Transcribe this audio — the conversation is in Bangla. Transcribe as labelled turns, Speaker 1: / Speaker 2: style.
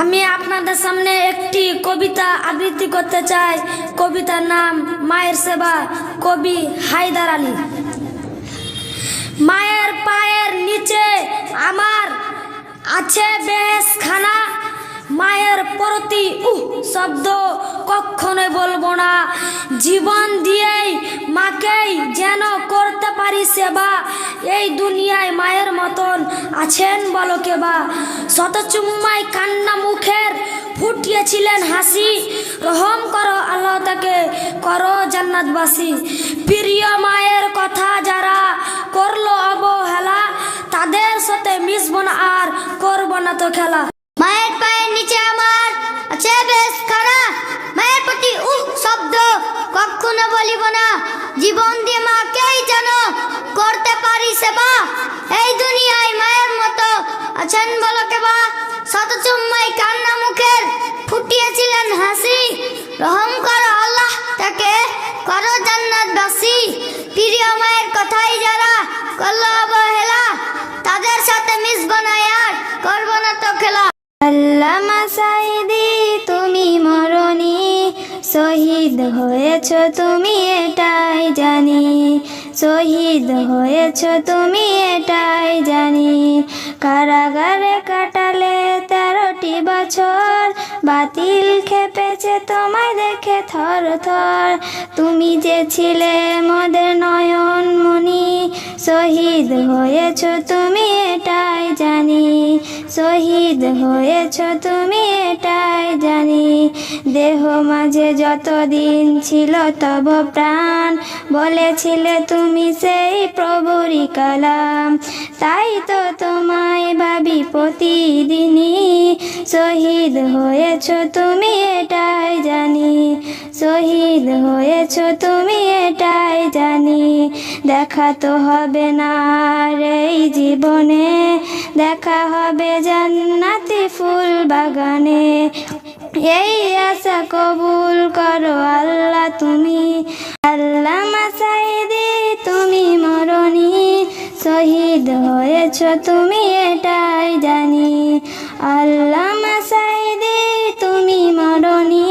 Speaker 1: আমি আপনাদের সামনে একটি কবিতা আবৃত্তি করতে চাই। কবিতার নাম মায়ের সেবা, কবি হায়দার আলী। মায়ের পায়ের নিচে আমার আছে বেশ খানা মায়ের প্রতি উহ শব্দ কখনোই বলব না। জীবন দিয়েই মাকেই যেন করতে পারি সেবা। এই দুনিয়ায় মায়ের মতন আছেন বলো কেবা শতচুম্মায় কান্না মুখের ফুটিয়েছিলেন হাসি। রহম করো আল্লাহ তাকে, করো জান্নাতবাসী। প্রিয় মায়ের কথা যারা করল অবহেলা, তাদের সাথে মিশবো না আর করব না তো খেলা।
Speaker 2: মায়ের পায়ের নিচে আমার আছে বেশ খানা মায়ের প্রতি উ শব্দ কখনো বলিব না। জীবন দিয়ে মাকেই যেন করতে পারি সেবা এই দুনিয়ায় মায়ের মতো আছেন বলো কেবা শত চুম্মাই কান্না মুখের ফুটিয়েছিলেন হাসি। রহম করো আল্লাহ তাকে, করো জান্নাত বাসি। প্রিয় মায়ের কথাই যারা করল অবহেলা, তাদের সাথে মিশবো না আর করব না তো খেলা। আল্লামা সাইদি, তুমি মরণি, শহীদ হয়েছ তুমি এটাই জানি। শহীদ হয়েছ তুমি এটাই জানি। কারাগারে কাটালে তেরোটি বছর। বাতিল খেপেছে তোমায় দেখে থর থর তুমি যে ছিলে মদের নয়ন শহীদ হয়েছ তুমি এটাই জানি। শহীদ হয়েছ তুমি এটাই জানি। দেহ মাঝে যতদিন ছিল তব প্রাণ। বলেছিলে তুমি সেই প্রভুরি কালাম। তাই তো তোমায় ভাবি প্রতিদিনই। শহীদ হয়েছ তুমি এটাই শহীদ হয়েছ তুমি এটাই জানি। দেখা তো হবে না এই জীবনে। দেখা হবে জান্নাতি ফুল বাগানে। এই আশা কবুল করো আল্লাহ তুমি। আল্লাহ মাসাইদি তুমি মরণি। শহীদ হয়েছ তুমি এটাই জানি। আল্লাহ মাসাইদি তুমি মরণি।